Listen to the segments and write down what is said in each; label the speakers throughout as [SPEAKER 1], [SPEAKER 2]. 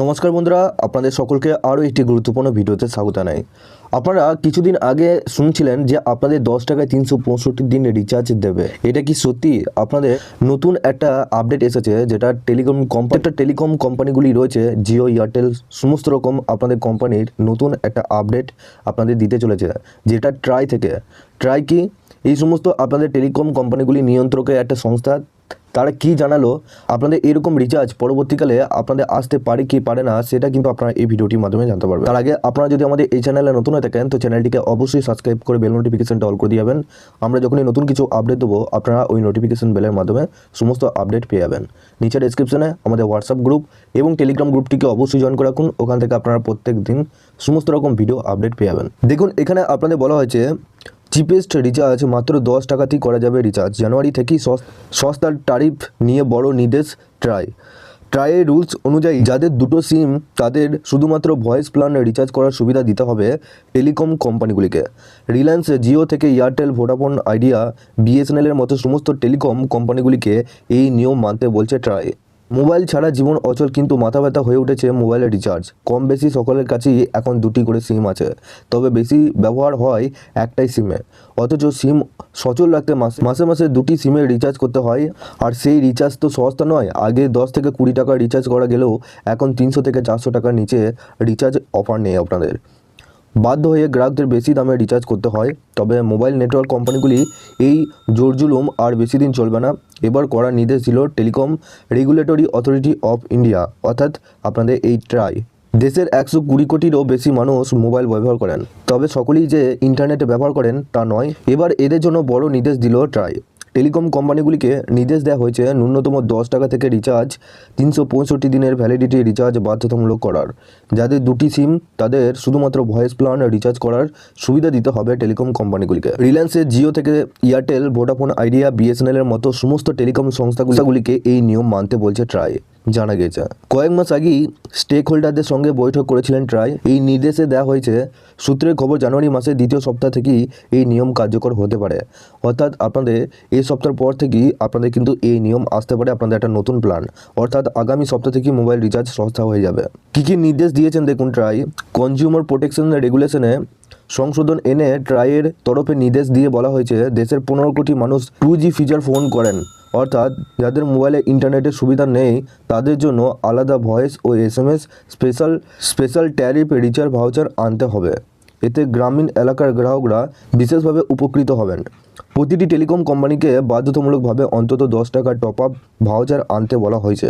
[SPEAKER 1] নমস্কার বন্ধুরা, আপনাদের সকলকে আরও একটি গুরুত্বপূর্ণ ভিডিওতে স্বাগত জানাই। আপনারা কিছুদিন আগে শুনছিলেন যে আপনাদের দশ টাকায় তিনশো পঁয়ষট্টি দিন রিচার্জ দেবে। এটা কি সত্যি? আপনাদের নতুন একটা আপডেট এসেছে, যেটা টেলিকম একটা টেলিকম কোম্পানিগুলি রয়েছে জিও এয়ারটেল সমস্ত রকম আপনাদের কোম্পানির নতুন একটা আপডেট আপনাদের দিতে চলেছে, যেটা ট্রাই থেকে। ট্রাই কি? এই সমস্ত আপনাদের টেলিকম কোম্পানিগুলি নিয়ন্ত্রকের একটা সংস্থা তারা কি জানালো, আপনাদের এরকম রিচার্জ পরবর্তীকালে আপনাদের আসতে পারে কি পারে না, সেটা কিন্তু আপনারা এই ভিডিওটির মাধ্যমে জানতে পারবেন। তার আগে আপনারা যদি আমাদের এই চ্যানেলে নতুন হয়ে থাকেন, তো চ্যানেলটিকে অবশ্যই সাবস্ক্রাইব করে বেল নোটিফিকেশনটা অল করে দিয়ে যাবেন। আমরা যখনই নতুন কিছু আপডেট দেবো, আপনারা ওই নোটিফিকেশন বেলের মাধ্যমে সমস্ত আপডেট পেয়ে যাবেন। নিচে ডেসক্রিপশনে আমাদের হোয়াটসঅ্যাপ গ্রুপ এবং টেলিগ্রাম গ্রুপটিকে অবশ্যই জয়েন করে রাখুন, ওখান থেকে আপনারা প্রত্যেক দিন সমস্ত রকম ভিডিও আপডেট পেয়ে যাবেন। দেখুন, এখানে আপনাদের বলা হয়েছে চিপেস্ট রিচার্জ মাত্র দশ টাকাতেই করা যাবে রিচার্জ জানুয়ারি থেকেই সস- সস্তার ট্যারিফ নিয়ে বড় নির্দেশ ট্রাই ট্রাইয়ের রুলস অনুযায়ী যাদের দুটো সিম তাদের শুধুমাত্র ভয়েস প্ল্যান রিচার্জ করার সুবিধা দিতে হবে টেলিকম কোম্পানিগুলিকে রিলায়েন্স জিও থেকে এয়ারটেল ভোডাফোন আইডিয়া বিএসএনএলের মতো সমস্ত টেলিকম কোম্পানিগুলিকে এই নিয়ম মানতে বলছে ট্রাই মোবাইল ছাড়া জীবন অচল, কিন্তু মাথা ব্যথা হয়ে উঠেছে মোবাইলের রিচার্জ কম বেশি সকলের কাছেই এখন দুটি করে সিম আছে, তবে বেশি ব্যবহার হয় একটাই সিমে অথচ সিম সচল রাখতে মাসে মাসে মাসে দুটি সিমের রিচার্জ করতে হয়, আর সেই রিচার্জ তো সস্তা নয়, আগে দশ থেকে কুড়ি টাকা রিচার্জ করা গেলেও এখন তিনশো থেকে চারশো টাকার নিচে রিচার্জ অফার নেই আপনাদের। বাধ্য হয়ে গ্রাহকদের বেশি দামে রিচার্জ করতে হয়। তবে মোবাইল নেটওয়ার্ক কোম্পানিগুলি এই জোরজুলুম আর বেশি দিন চলবে না। এবার করার নির্দেশ দিল telecom regulatory authority of India অর্থাৎ আপনাদের এই ট্রাই দেশের একশো কুড়ি কোটিরও বেশি মানুষ মোবাইল ব্যবহার করেন। তবে সকলেই যে ইন্টারনেটে ব্যবহার করেন তা নয়। এবার এদের জন্য বড় নির্দেশ দিল ট্রাই টেলিকম কোম্পানিগুলিকে নির্দেশ দেওয়া হয়েছে ন্যূনতম দশ টাকা থেকে রিচার্জ তিনশো পঁয়ষট্টি দিনের ভ্যালিডিটি রিচার্জ বাধ্যতামূলক করার। যাদের দুটি সিম, তাদের শুধুমাত্র ভয়েস প্ল্যান রিচার্জ করার সুবিধা দিতে হবে টেলিকম কোম্পানিগুলিকে। রিলায়েন্সে জিও থেকে এয়ারটেল, ভোডাফোন, আইডিয়া, বিএসএনএল এর মতো সমস্ত টেলিকম সংস্থাগুলিকে এই নিয়ম মানতে বলছে ট্রাই। জানা গেছে। কয়েক মাস আগেই স্টেক হোল্ডারদের সঙ্গে বৈঠক করেছিলেন ট্রাই। এই নির্দেশে দেওয়া হয়েছে, সূত্রের খবর জানুয়ারি মাসের দ্বিতীয় সপ্তাহ থেকেই এই নিয়ম কার্যকর হতে পারে। অর্থাৎ আপনাদের এই সপ্তাহের পর থেকেই আপনাদের কিন্তু এই নিয়ম আসতে পারে, আপনাদের একটা নতুন প্ল্যান অর্থাৎ আগামী সপ্তাহ থেকেই মোবাইল রিচার্জ সস্তা হয়ে যাবে। কী কী নির্দেশ দিয়েছেন দেখুন ট্রাই। কনজিউমার প্রোটেকশন রেগুলেশনে সংশোধন এনে ট্রাইয়ের তরফে নির্দেশ দিয়ে বলা হয়েছে, দেশের পনেরো কোটি মানুষ টু জি ফিচার ফোন করেন। অর্থাৎ যাদের মোবাইলে ইন্টারনেটের সুবিধা নেই, তাদের জন্য আলাদা ভয়েস ও S M S special special tariff recharge voucher আনতে হবে। এতে গ্রামীণ এলাকার গ্রাহকরা বিশেষভাবে উপকৃত হবেন। প্রতিটি টেলিকম কোম্পানিকে বাধ্যতামূলকভাবে অন্তত দশ টাকা টপ আপ ভাউচার আনতে বলা হয়েছে।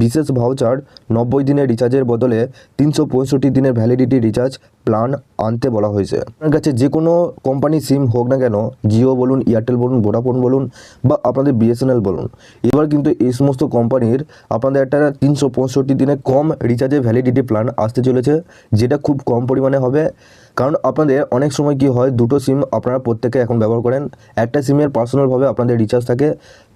[SPEAKER 1] বিশেষ ভাউচার নব্বই দিনের রিচার্জের বদলে তিনশো পঁয়ষট্টি দিনের ভ্যালিডিটি রিচার্জ প্ল্যান আনতে বলা হয়েছে। আপনার কাছে যে কোনো কোম্পানি সিম হোক না কেন, জিও বলুন, এয়ারটেল বলুন, ভোডাফোন বলুন বা আপনাদের বিএসএনএল বলুন, এবার কিন্তু এই সমস্ত কোম্পানির আপনাদের একটা তিনশো পঁয়ষট্টি দিনে কম রিচার্জের ভ্যালিডিটি প্ল্যান আসতে চলেছে, যেটা খুব কম পরিমাণে হবে। কারণ আপনাদের অনেক সময় কি হয়, দুটো সিম আপনারা প্রত্যেকে এখন ব্যবহার করেন একটা সিমের পার্সোনালভাবে আপনাদের রিচার্জ থাকে।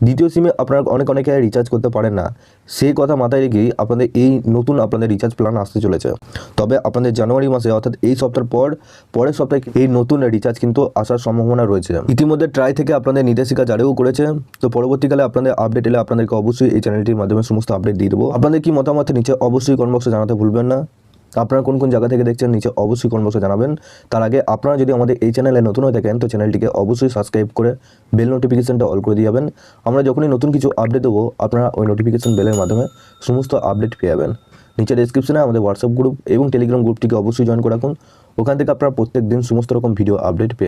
[SPEAKER 1] দ্বিতীয় সিমে আপনারা অনেক, অনেকে রিচার্জ করতে পারেন না। সেই কথা মাথায় রেখেই আপনাদের এই নতুন আপনাদের রিচার্জ প্ল্যান আসতে চলেছে। তবে আপনাদের জানুয়ারি মাসে, অর্থাৎ এই সপ্তাহের পর, পরের সপ্তাহে এই নতুন রিচার্জ কিন্তু আসার সম্ভাবনা রয়েছে। ইতিমধ্যে ট্রাই থেকে আপনাদের নির্দেশিকা জারিও করেছে। তো পরবর্তীকালে আপনাদের আপডেট এলে আপনাদেরকে অবশ্যই এই চ্যানেলটির মাধ্যমে সমস্ত আপডেট দিয়ে দেবো। আপনাদের কি মতামত নিচে অবশ্যই কমেন্ট জানাতে ভুলবেন না। আপনারা কোন কোন জায়গা থেকে দেখছেন, নিচে অবশ্যই কমেন্ট বক্সে জানাবেন। তার আগে আপনারা যদি আমাদের এই চ্যানেলে নতুন হয়ে থাকেন, তো চ্যানেলটিকে অবশ্যই সাবস্ক্রাইব করে বেল নোটিফিকেশনটা অল করে দিয়ে যাবেন। আমরা যখনই নতুন কিছু আপডেট দেবো, আপনারা ওই নোটিফিকেশন বেলের মাধ্যমে সমস্ত আপডেট পেয়ে যাবেন। নিচে ডেসক্রিপশনে আমাদের হোয়াটসঅ্যাপ গ্রুপ এবং টেলিগ্রাম গ্রুপটিকে অবশ্যই জয়েন করে রাখুন। ওখান থেকে আপনারা প্রত্যেক দিন সমস্ত রকম ভিডিও আপডেট পেয়ে